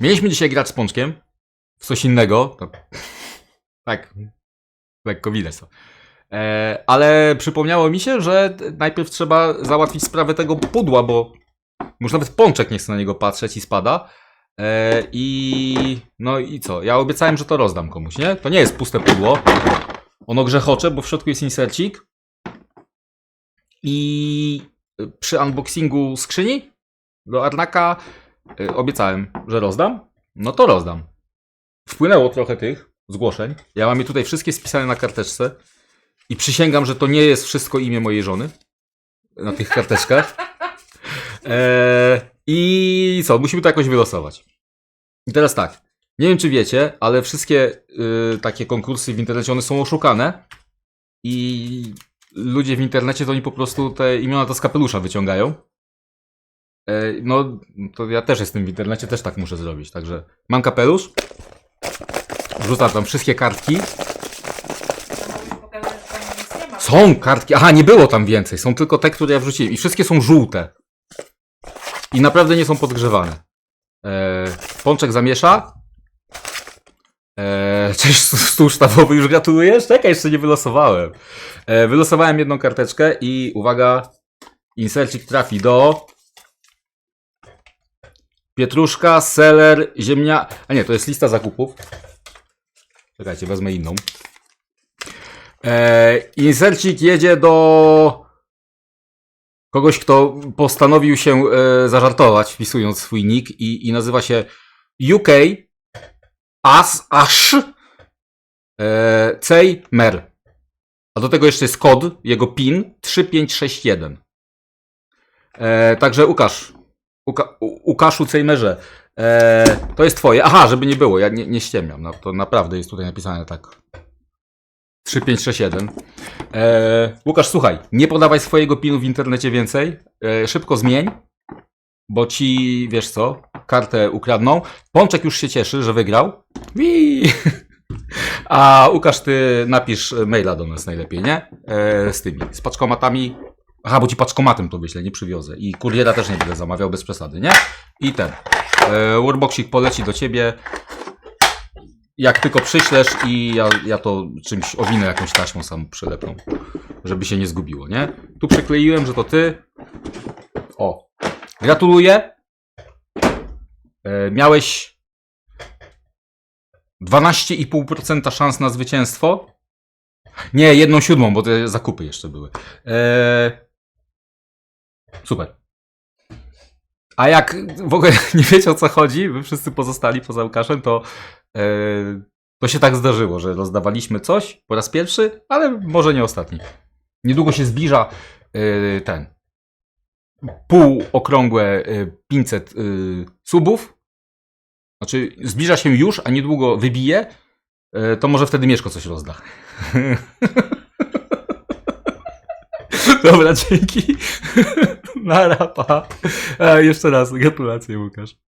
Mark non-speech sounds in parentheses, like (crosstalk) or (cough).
Mieliśmy dzisiaj grać z Pączkiem w coś innego. Tak, lekko widać to. E, ale przypomniało mi się, że najpierw trzeba załatwić sprawę tego pudła, bo już nawet Pączek nie chce na niego patrzeć i spada. E, I no i co? Ja obiecałem, że to rozdam komuś, nie? To nie jest puste pudło. Ono grzechocze, bo w środku jest insercik. I przy unboxingu skrzyni do Arnaka obiecałem, że rozdam. No to rozdam. Wpłynęło trochę tych zgłoszeń. Ja mam je tutaj wszystkie spisane na karteczce. I przysięgam, że to nie jest wszystko imię mojej żony. Na tych karteczkach. Eee, (laughs) I co? Musimy to jakoś wylosować. I teraz tak. Nie wiem, czy wiecie, ale wszystkie y, takie konkursy w internecie, one są oszukane. I ludzie w internecie to oni po prostu te imiona to z kapelusza wyciągają. E, No, to ja też jestem w internecie, też tak muszę zrobić. Także mam kapelusz. Wrzucam tam wszystkie kartki. Są kartki. Aha, nie było tam więcej. Są tylko te, które ja wrzuciłem. I wszystkie są żółte. I naprawdę nie są podgrzewane. E, Pączek zamiesza. E, cześć, stół sztabowy, już gratulujesz? Czekaj, jeszcze nie wylosowałem. E, wylosowałem jedną karteczkę i uwaga, insercik trafi do pietruszka, seler, ziemnia... A nie, to jest lista zakupów. Czekajcie, wezmę inną. E, insercik jedzie do kogoś, kto postanowił się e, zażartować, wpisując swój nick i, i nazywa się UK As Ash e, Cej Mer. A do tego jeszcze jest kod, jego PIN 3561. E, także Łukasz, Łuka, U- Łukaszu Cejmerze, e, to jest twoje. Aha, żeby nie było, ja nie, nie ściemniam. No, to naprawdę jest tutaj napisane tak. 3561. E, Łukasz, słuchaj, nie podawaj swojego pinu w internecie więcej. E, szybko zmień, bo ci, wiesz co, kartę ukradną. Pączek już się cieszy, że wygrał. Wii! (laughs) A Łukasz, ty napisz maila do nas najlepiej, nie? E, z tymi, z paczkomatami. Aha, bo ci paczkomatem to wyślę, nie przywiozę. I kuriera też nie będę zamawiał bez przesady, nie? I ten. E, Warboxik poleci do ciebie jak tylko przyślesz i ja, ja to czymś owinę jakąś taśmą sam przylepną, żeby się nie zgubiło, nie? Tu przykleiłem, że to ty. O. Gratuluję. E, miałeś 12,5% szans na zwycięstwo. Nie, jedną siódmą, bo te zakupy jeszcze były. E, super. A jak w ogóle (laughs) nie wiecie o co chodzi, wy wszyscy pozostali poza Łukaszem, to e, to się tak zdarzyło, że rozdawaliśmy coś po raz pierwszy, ale może nie ostatni. Niedługo się zbliża e, ten półokrągłe e, 500 e, subów. Znaczy zbliża się już, a niedługo wybije. To może wtedy Mieszko coś rozda. (laughs) Dobra, dzięki. (laughs) (laughs) Na rapa. A, jeszcze raz, gratulacje Łukasz.